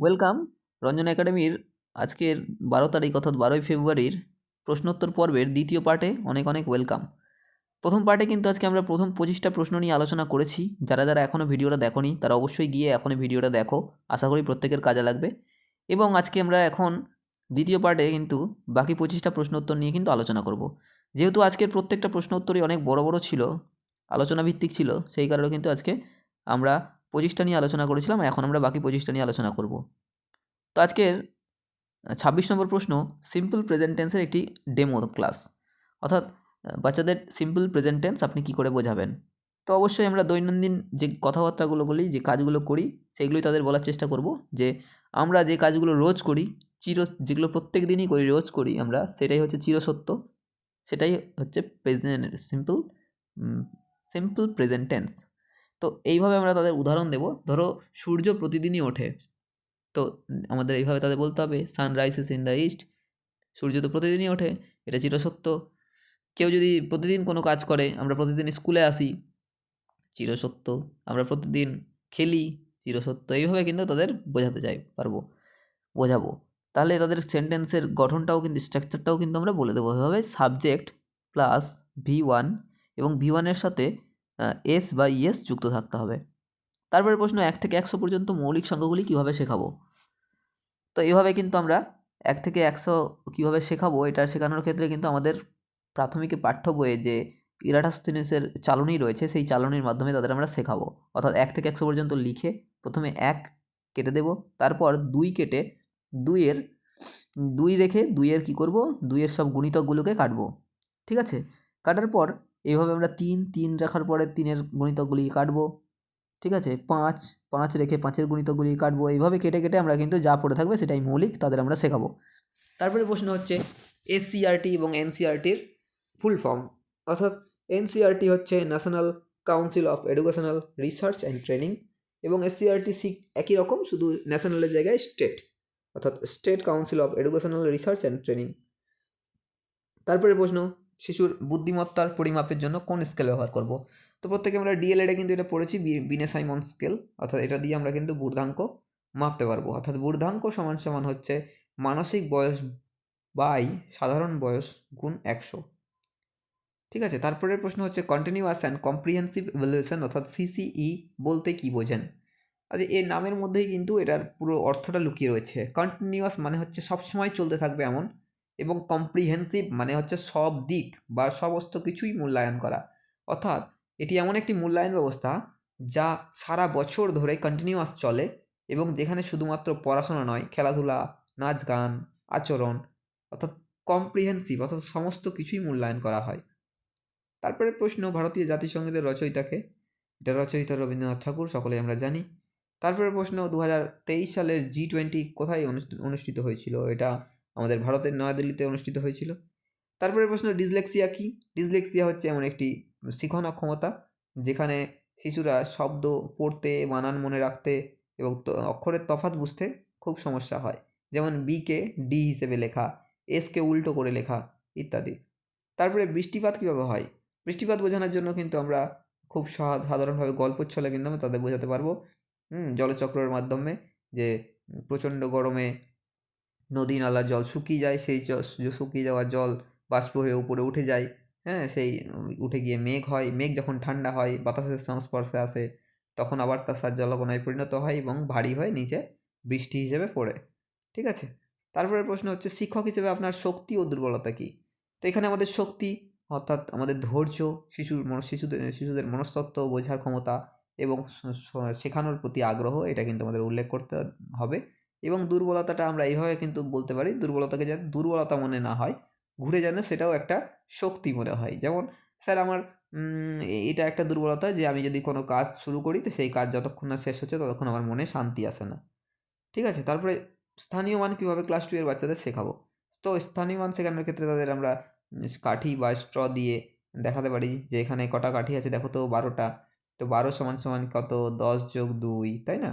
Welcome Ranjan একাডেমির আজকের বারো তারিখ অর্থাৎ বারোই ফেব্রুয়ারির প্রশ্নোত্তর পর্বের দ্বিতীয় পার্টে অনেক অনেক ওয়েলকাম প্রথম পার্টে কিন্তু আজকে আমরা প্রথম পঁচিশটা প্রশ্ন নিয়ে আলোচনা করেছি। যারা যারা এখনও ভিডিওটা দেখোনি, তারা অবশ্যই গিয়ে এখনই ভিডিওটা দেখো। আশা করি প্রত্যেকের কাজে লাগবে। এবং আজকে আমরা এখন দ্বিতীয় পার্টে কিন্তু বাকি পঁচিশটা প্রশ্ন উত্তর নিয়ে কিন্তু আলোচনা করব। যেহেতু আজকের প্রত্যেকটা প্রশ্ন উত্তরই অনেক বড় বড় ছিল আলোচনা ভিত্তিক ছিল, সেই কারণে কিন্তু আজকে আমরা পঁচিশটা নিয়ে আলোচনা করেছিলাম এখন আমরা বাকি পঁচিশটা নিয়ে আলোচনা করব। তো আজকের ছাব্বিশ নম্বর প্রশ্ন সিম্পল প্রেজেন্ট টেন্সের একটি ডেমো ক্লাস অর্থাৎ বাচ্চাদের সিম্পল প্রেজেন্ট টেন্স আপনি কী করে বোঝাবেন? তো অবশ্যই আমরা দৈনন্দিন যে কথাবার্তাগুলো বলি, যে কাজগুলো করি, সেগুলোই তাদের বলার চেষ্টা করব যে আমরা যে কাজগুলো রোজ করি, চির, যেগুলো প্রত্যেক দিনই করি, রোজ করি আমরা, সেটাই হচ্ছে চিরসত্য। সেটাই হচ্ছে present simple simple present tense তো এইভাবে আমরা তাদের উদাহরণ দেব। ধরো সূর্য প্রতিদিনই ওঠে। তো আমাদের এইভাবে তাদের বলতে হবে sun rises in the east সূর্য তো প্রতিদিনই ওঠে, এটা চিরসত্য। কেউ যদি প্রতিদিন কোনো কাজ করে, আমরা প্রতিদিন স্কুলে আসি, চিরসত্য। আমরা প্রতিদিন খেলি, চিরসত্য। এইভাবে কিন্তু তাদের বোঝাতে চাই পারব, বোঝাবো। তাহলে তাদের সেন্টেন্সের গঠনটাও কিন্তু, স্ট্রাকচারটাও কিন্তু আমরা বলে দেবো। এভাবে সাবজেক্ট প্লাস ভি ওয়ান এবং ভি ওয়ানের সাথে এস বা ইএস যুক্ত থাকতে হবে। তারপরে প্রশ্ন, এক থেকে একশো পর্যন্ত মৌলিক সংখ্যাগুলি কীভাবে শেখাবো? তো এইভাবে কিন্তু আমরা এক থেকে একশো কীভাবে শেখাবো, এটা শেখানোর ক্ষেত্রে কিন্তু আমাদের প্রাথমিক পাঠ্য বইয়ে যে ইরাটাস্তিনিসের চালনী রয়েছে, সেই চালনীর মাধ্যমে তাদের আমরা শেখাবো। অর্থাৎ এক থেকে একশো পর্যন্ত লিখে প্রথমে এক কেটে দেব, তারপর দুই কেটে দুইয়ের, দুই রেখে দুইয়ের কী করব? দুইয়ের সব গুণিতকগুলোকে কাটবো। ঠিক আছে? কাটার পর এইভাবে আমরা তিন তিন রাখার পরে তিনের গণিতকগুলি কাটবো, ঠিক আছে? পাঁচ পাঁচ রেখে পাঁচের গুণিতকগুলি কাটবো, এইভাবে কেটে কেটে আমরা কিন্তু যা পড়ে থাকবে সেটাই মৌলিক তাদের আমরা শেখাবো। তারপরে প্রশ্ন হচ্ছে এসসিআরটি এবং এনসিআরটির ফুল ফর্ম। অর্থাৎ এনসিআরটি হচ্ছে National Council of Educational Research and Training এবং এসসিআরটি সি একই রকম, শুধু ন্যাশনালের জায়গায় স্টেট, অর্থাৎ State Council of Educational Research and Training. তারপরে প্রশ্ন শিশুর বুদ্ধিমত্তার পরিমাপের জন্য কোন স্কেল ব্যবহার করব? তো প্রত্যেকে আমরা ডিএলএডে কিন্তু এটা পড়েছি বিনে সাইমন স্কেল অর্থাৎ এটা দিয়ে আমরা কিন্তু বুর্ধাঙ্ক মাপতে পারব। অর্থাৎ বুর্ধাঙ্ক সমান সমান হচ্ছে মানসিক বয়স বাই সাধারণ বয়স গুণ একশো। ঠিক আছে, তারপরের প্রশ্ন হচ্ছে কন্টিনিউয়াস অ্যান্ড কম্প্রিহেন্সিভ ইভ্যালুয়েশন অর্থাৎ সিসিই বলতে কী বোঝেন? আচ্ছা এর নামের মধ্যেই কিন্তু এটার পুরো অর্থটা লুকিয়ে রয়েছে। কন্টিনিউয়াস মানে হচ্ছে সবসময় চলতে থাকবে এমন এবং কম্প্রিহেন্সিভ মানে হচ্ছে সব দিক বা সমস্ত কিছুই মূল্যায়ন করা। অর্থাৎ এটি এমন একটি মূল্যায়ন ব্যবস্থা যা সারা বছর ধরে কন্টিনিউয়াস চলে এবং যেখানে শুধুমাত্র পড়াশোনা নয়, খেলাধুলা নাচ গান আচরণ, অর্থাৎ কম্প্রিহেন্সিভ অর্থাৎ সমস্ত কিছুই মূল্যায়ন করা হয়। তারপরে প্রশ্ন, ভারতীয় জাতিসংগীতের রচয়িতাকে, এটা রচয়িতা রবীন্দ্রনাথ ঠাকুর, সকলেই আমরা জানি। তারপরে প্রশ্ন দু হাজার তেইশ সালের জি টোয়েন্টি কোথায় অনুষ্ঠ- অনুষ্ঠিত হয়েছিল? এটা আমাদের ভারতের নয়াদিল্লিতে অনুষ্ঠিত হয়েছিল। তারপরে প্রশ্ন, ডিসলেক্সিয়া কি? ডিসলেক্সিয়া হচ্ছে এমন একটি শিখন অক্ষমতা যেখানে শিশুরা শব্দ পড়তে, বানান মনে রাখতে এবং অক্ষরের তফাৎ বুঝতে খুব সমস্যা হয়। যেমন বিকে ডি হিসেবে লেখা এসকে উল্টো করে লেখা ইত্যাদি। তারপরে বৃষ্টিপাত কীভাবে হয়? বৃষ্টিপাত বোঝানোর জন্য কিন্তু আমরা খুব সাধারণভাবে গল্প ছলে কিন্তু আমরা তাদের বোঝাতে পারব। জলচক্রের মাধ্যমে যে প্রচণ্ড গরমে নদী নালার জল শুকিয়ে যায়, সেই শুকিয়ে যাওয়া জল বাষ্প হয়ে উপরে উঠে যায়। হ্যাঁ সেই উঠে গিয়ে মেঘ হয়। মেঘ যখন ঠান্ডা হয়, বাতাসের সংস্পর্শে আসে, তখন আবার তার সার জলকণায় পরিণত হয় এবং ভারী হয়ে নিচে বৃষ্টি হিসেবে পড়ে। ঠিক আছে? তারপরে প্রশ্ন হচ্ছে, শিক্ষক হিসেবে আপনার শক্তি ও দুর্বলতা কী? তো এখানে আমাদের শক্তি, অর্থাৎ আমাদের ধৈর্য, শিশুর মন, শিশুদের শিশুদের মনস্তত্ত্ব, বোঝার ক্ষমতা এবং শেখানোর প্রতি আগ্রহ, এটা কিন্তু আমাদের উল্লেখ করতে হবে। এবং দুর্বলতাটা আমরা এইভাবে কিন্তু বলতে পারি, দুর্বলতাকে যাতে দুর্বলতা মনে না হয়, ঘুরে যেন সেটাও একটা শক্তি মনে হয়। যেমন, স্যার আমার এটা একটা দুর্বলতা যে আমি যদি কোনো কাজ শুরু করি তো সেই কাজ যতক্ষণ না শেষ হচ্ছে ততক্ষণ আমার মনে শান্তি আসে না। ঠিক আছে? তারপরে স্থানীয় মান কীভাবে ক্লাস টু এর বাচ্চাদের শেখাবো? তো স্থানীয় মান শেখানোর ক্ষেত্রে তাদের আমরা কাঠি বা স্ট্র দিয়ে দেখাতে পারি যে এখানে কটা কাঠি আছে। দেখো তো বারোটা। তো বারো সমান সমান কত? দশ যোগ দুই, তাই না?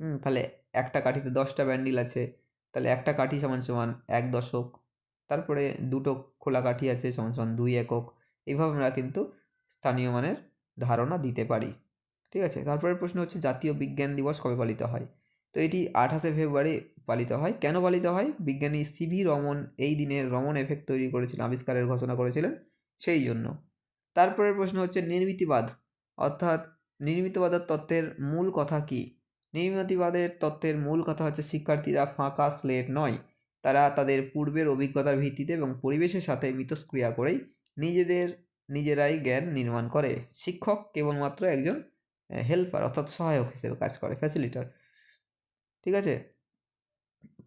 হুম, তাহলে একটা কাঠিতে দশটা ব্যান্ডিল আছে, তাহলে একটা কাঠি সমান সমান এক দশক, তারপরে দুটো খোলা কাঠি আছে সমান সমান দুই একক, এইভাবে আমরা কিন্তু স্থানীয় মানের ধারণা দিতে পারি, ঠিক আছে? তারপরে প্রশ্ন হচ্ছে, জাতীয় বিজ্ঞান দিবস কবে পালিত হয়? তো এটি আঠাশে ফেব্রুয়ারি পালিত হয়। কেন পালিত হয়? বিজ্ঞানী সিভি রমন এই দিনে রমন এফেক্ট তৈরি করেছিলেন, আবিষ্কারের ঘোষণা করেছিলেন সেই জন্য। তারপরের প্রশ্ন হচ্ছে, নির্মিতিবাদ, অর্থাৎ নির্মিতবাদের তত্ত্বের মূল কথা কী? নির্মিতিবাদের তত্ত্বের মূল কথা হচ্ছে শিক্ষার্থীরা ফাঁকা স্লেট নয়। তারা তাদের পূর্বের অভিজ্ঞতার ভিত্তিতে এবং পরিবেশের সাথে মিতস্ক্রিয়া করেই নিজেদের, নিজেরাই জ্ঞান নির্মাণ করে। শিক্ষক কেবলমাত্র একজন হেল্পার অর্থাৎ সহায়ক হিসেবে কাজ করে ফ্যাসিলিটার ঠিক আছে?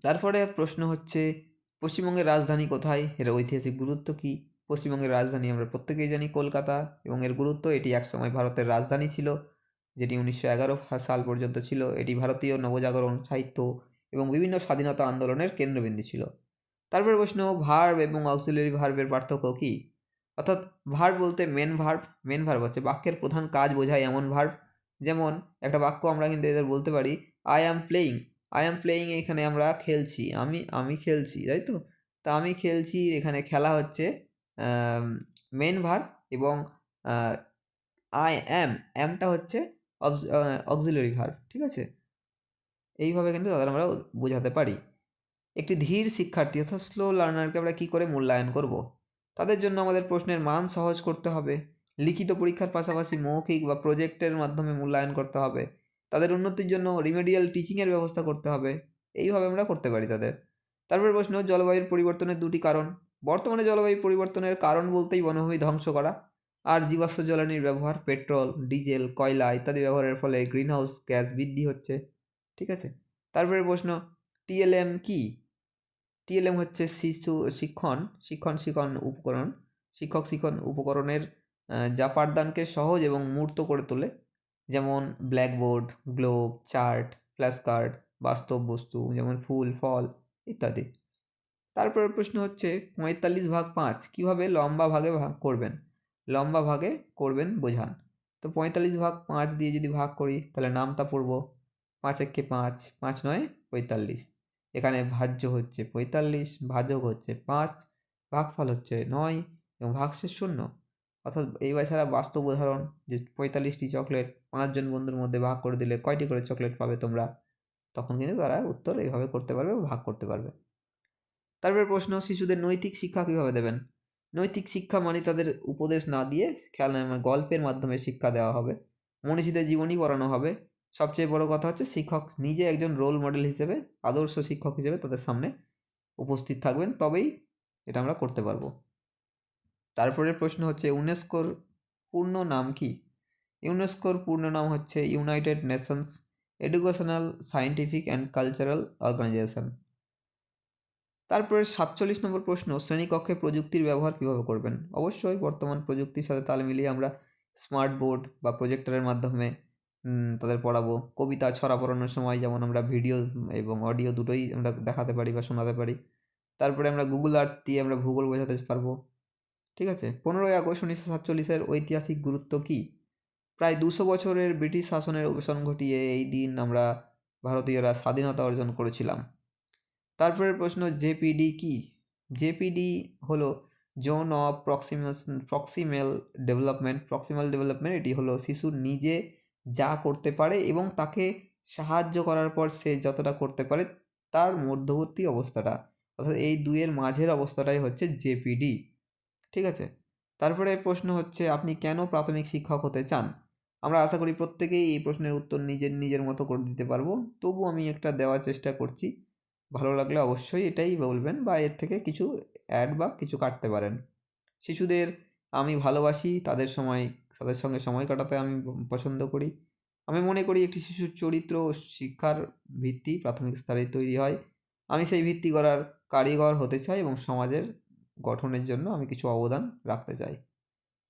তারপরে প্রশ্ন হচ্ছে, পশ্চিমবঙ্গের রাজধানী কোথায়? এর ঐতিহাসিক গুরুত্ব কী? পশ্চিমবঙ্গের রাজধানী আমরা প্রত্যেকেই জানি, কলকাতা। এবং এর গুরুত্ব, এটি একসময় ভারতের রাজধানী ছিল। যেটি উনিশশো এগারো সাল পর্যন্ত ছিল, এটি ভারতীয় নবজাগরণ, সাহিত্য এবং বিভিন্ন স্বাধীনতা আন্দোলনের কেন্দ্রবিন্দু ছিল। তারপরে প্রশ্ন ভার্ব এবং অক্সিলারি ভার্বের পার্থক্য কী? অর্থাৎ ভার্ব বলতে মেন ভার্ব মেন ভার্ব হচ্ছে বাক্যের প্রধান কাজ বোঝায় এমন ভার্ব যেমন একটা বাক্য আমরা কিন্তু এদের বলতে পারি I am playing I am playing এখানে আমরা খেলছি, আমি আমি খেলছি, তাই তো? তা আমি খেলছি, এখানে খেলা হচ্ছে মেন ভার্ব এবং আই অ্যাম অ্যামটা হচ্ছে অক্সিলারি ভার্ব ঠিক আছে? এইভাবে কিন্তু তাদের আমরা বোঝাতে পারি। একটি ধীর শিক্ষার্থী অর্থাৎ স্লো লার্নারকে আমরা কী করে মূল্যায়ন করব? তাদের জন্য আমাদের প্রশ্নের মান সহজ করতে হবে। লিখিত পরীক্ষার পাশাপাশি মৌখিক বা প্রজেক্টের মাধ্যমে মূল্যায়ন করতে হবে। তাদের উন্নতির জন্য রিমেডিয়াল টিচিংয়ের ব্যবস্থা করতে হবে। এইভাবে আমরা করতে পারি তাদের। তারপরে প্রশ্ন, জলবায়ুর পরিবর্তনের দুটি কারণ। বর্তমানে জলবায়ু পরিবর্তনের কারণ বলতেই বনভূমি ধ্বংস করা। আর জীবাশ্ম জ্বালানির ব্যবহার, পেট্রোল, ডিজেল, কয়লা ইত্যাদি ব্যবহারের ফলে গ্রিনহাউস গ্যাস বৃদ্ধি হচ্ছে। ঠিক আছে? তারপরে প্রশ্ন টিএলএম কি? টিএলএম হচ্ছে শিশু শিক্ষণ শিক্ষণ শিক্ষণ উপকরণ, শিক্ষক শিক্ষণ উপকরণের যা পাঠদানকে সহজ এবং মূর্ত করে তোলে। যেমন blackboard, globe, chart, flash card, বাস্তব বস্তু, যেমন ফুল, ফল ইত্যাদি। তারপরের প্রশ্ন হচ্ছে পঁয়তাল্লিশ ভাগ পাঁচ কীভাবে লম্বা ভাগে ভাগ করবেন? লম্বা ভাগে করবেন বোঝান। তো পঁয়তাল্লিশ ভাগ পাঁচ দিয়ে যদি ভাগ করি, তাহলে নামতা পড়ব পাঁচ একে পাঁচ পাঁচ নয়, পঁয়তাল্লিশ। এখানে ভাজ্য হচ্ছে পঁয়তাল্লিশ, ভাজক হচ্ছে পাঁচ, ভাগফল হচ্ছে নয় এবং ভাগশেষ শূন্য। অর্থাৎ এই ছাড়া বাস্তব উদাহরণ যে পঁয়তাল্লিশটি চকলেট পাঁচজন বন্ধুর মধ্যে ভাগ করে দিলে কয়টি করে চকলেট পাবে তোমরা? তখন কিন্তু তারা উত্তর এইভাবে করতে পারবে ভাগ করতে পারবে। তারপরে প্রশ্ন, শিশুদের নৈতিক শিক্ষা কীভাবে দেবেন? নৈতিক শিক্ষা মানে তাদের উপদেশ না দিয়ে খেলা মানে গল্পের মাধ্যমে শিক্ষা দেওয়া হবে। মনীষীদের জীবনী পড়ানো হবে। সবচেয়ে বড় কথা হচ্ছে শিক্ষক নিজে একজন রোল মডেল হিসেবে, আদর্শ শিক্ষক হিসেবে তাদের সামনে উপস্থিত থাকবেন, তবেই এটা আমরা করতে পারব। তারপরের প্রশ্ন হচ্ছে ইউনেস্কোর পূর্ণ নাম কি? ইউনেস্কোর পূর্ণ নাম হচ্ছে United Nations Educational Scientific and Cultural Organization তারপরে সাতচল্লিশ নম্বর প্রশ্ন, শ্রেণীকক্ষে প্রযুক্তির ব্যবহার কীভাবে করবেন? অবশ্যই বর্তমান প্রযুক্তির সাথে তাল মিলিয়ে আমরা স্মার্ট বোর্ড বা প্রজেক্টরের মাধ্যমে তাদের পড়াবো। কবিতা ছড়া পড়ানোর সময় যেমন আমরা ভিডিও এবং অডিও দুটোই আমরা দেখাতে পারি বা শোনাতে পারি। তারপরে আমরা গুগল আর্থ দিয়ে আমরা ভূগোল বোঝাতে পারব। ঠিক আছে? পনেরোই আগস্ট উনিশশো সাতচল্লিশের ঐতিহাসিক গুরুত্ব কী? প্রায় দুশো বছরের ব্রিটিশ শাসনের অবসান ঘটিয়ে এই দিন আমরা ভারতীয়রা স্বাধীনতা অর্জন করেছিলাম। তারপরের প্রশ্ন জেপিডি কি? জেপিডি হলো zone of proximus proximal development, proximal development এটি হলো শিশুর নিজে যা করতে পারে এবং তাকে সাহায্য করার পর সে যতটা করতে পারে তার মধ্যবর্তী অবস্থাটা, অর্থাৎ এই দুইয়ের মাঝের অবস্থাটাই হচ্ছে জেপিডি। ঠিক আছে? তারপরে প্রশ্ন হচ্ছে, আপনি কেন প্রাথমিক শিক্ষক হতে চান? আমরা আশা করি প্রত্যেকেই এই প্রশ্নের উত্তর নিজের নিজের মতো করে দিতে পারব। তবু আমি একটা দেওয়ার চেষ্টা করছি। ভালো লাগলে অবশ্যই এটাই বলবেন বা এর থেকে কিছু অ্যাড বা কিছু কাটতে পারেন। শিশুদের আমি ভালোবাসি, তাদের সময়, তাদের সঙ্গে সময় কাটাতে আমি পছন্দ করি। আমি মনে করি একটি শিশুর চরিত্র ও শিক্ষার ভিত্তি প্রাথমিক স্তরে তৈরি হয়। আমি সেই ভিত্তি করার কারিগর হতে চাই এবং সমাজের গঠনের জন্য আমি কিছু অবদান রাখতে চাই।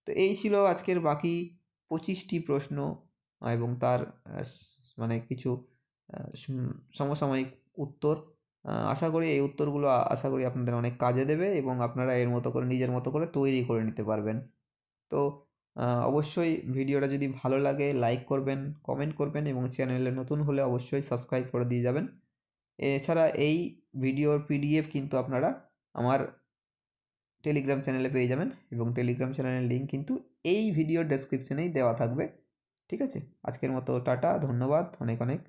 তো এই ছিল আজকের বাকি পঁচিশটি প্রশ্ন এবং তার মানে কিছু সমসাময়িক উত্তর। আশা করি এই উত্তরগুলো আশা করি আপনাদের অনেক কাজে দেবে এবং আপনারা এর মতো করে, নিজের মতো করে তৈরি করে নিতে পারবেন। তো অবশ্যই ভিডিওটা যদি ভালো লাগে লাইক করবেন কমেন্ট করবেন এবং চ্যানেলে নতুন হলে অবশ্যই সাবস্ক্রাইব করে দিয়ে যাবেন। এছাড়া এই ভিডিওর পিডিএফ কিন্তু আপনারা আমার টেলিগ্রাম চ্যানেলে পেয়ে যাবেন এবং টেলিগ্রাম চ্যানেলের লিঙ্ক কিন্তু এই ভিডিওর ডেসক্রিপশনেই দেওয়া থাকবে। ঠিক আছে? আজকের মতো টাটা, ধন্যবাদ, অনেক অনেক।